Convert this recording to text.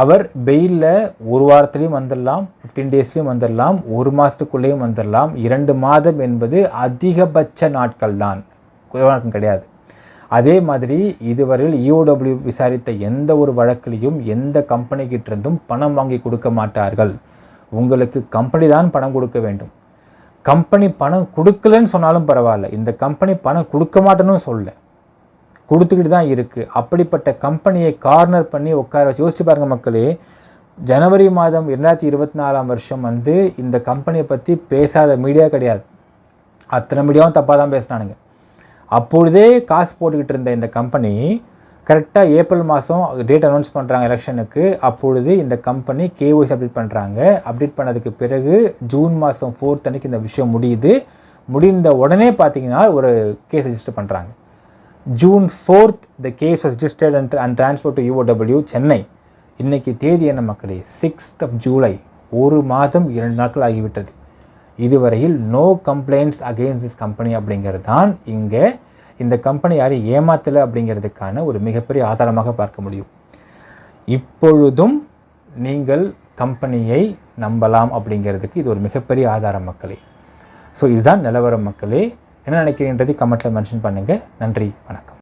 அவர் பெயிலில் ஒரு வாரத்துலேயும் வந்துடலாம் ஃபிஃப்டீன் டேஸ்லேயும் வந்துடலாம் ஒரு மாதத்துக்குள்ளேயும் வந்துடலாம் இரண்டு மாதம் என்பது அதிகபட்ச நாட்கள் தான். குறைவாக கிடையாது. அதே மாதிரி இதுவரையில் இஓடபிள்யூ விசாரித்த எந்த ஒரு வழக்கிலையும் எந்த கம்பெனிக்கிட்ட இருந்தும் பணம் வாங்கி கொடுக்க மாட்டார்கள். உங்களுக்கு கம்பெனி தான் பணம் கொடுக்க வேண்டும். கம்பெனி பணம் கொடுக்கலன்னு சொன்னாலும் பரவாயில்ல. இந்த கம்பெனி பணம் கொடுக்க மாட்டேன்னு சொல்லலை. கொடுத்துக்கிட்டு தான் இருக்குது அப்படிப்பட்ட கம்பெனியை கார்னர் பண்ணி உட்கார வச்சு யோசிச்சு பாருங்கள் மக்களே ஜனவரி மாதம் இரண்டாயிரத்தி இருபத்தி நாலாம் வருஷம் வந்து இந்த கம்பெனியை பற்றி பேசாத மீடியா கிடையாது. அத்தனை மீடியாவும் தப்பாக தான் பேசினானுங்க. அப்பொழுதே காசு போட்டுக்கிட்டு இருந்த இந்த கம்பெனி கரெக்டாக ஏப்ரல் மாதம் டேட் அனௌன்ஸ் பண்ணுறாங்க எலெக்ஷனுக்கு அப்பொழுது இந்த கம்பெனி கேஒய்ஸ் அப்டேட் பண்ணுறாங்க அப்டேட் பண்ணதுக்கு பிறகு ஜூன் மாதம் ஃபோர்த் அன்னைக்கு இந்த விஷயம் முடியுது. முடிந்த உடனே பார்த்தீங்கன்னா ஒரு கேஸ் ரெஜிஸ்டர் பண்ணுறாங்க June fourth the case was registered and and transfer to UOW Chennai இன்றைக்கி தேதி என்ன மக்களே? சிக்ஸ்த் ஆஃப் ஜூலை ஒரு மாதம் இரண்டு நாட்கள் ஆகிவிட்டது. இதுவரையில் no complaints against this company அப்படிங்கிறது தான் இங்கே இந்த கம்பெனி யாரும் ஏமாத்தலை அப்படிங்கிறதுக்கான ஒரு மிகப்பெரிய ஆதாரமாக பார்க்க முடியும். இப்பொழுதும் நீங்கள் கம்பெனியை நம்பலாம் அப்படிங்கிறதுக்கு இது ஒரு மிகப்பெரிய ஆதாரம் மக்களே. ஸோ இதுதான் நிலவரம் மக்களே. என்ன நினைக்கிறீன்றது கமெண்ட்டில் மென்ஷன் பண்ணுங்கள் நன்றி வணக்கம்.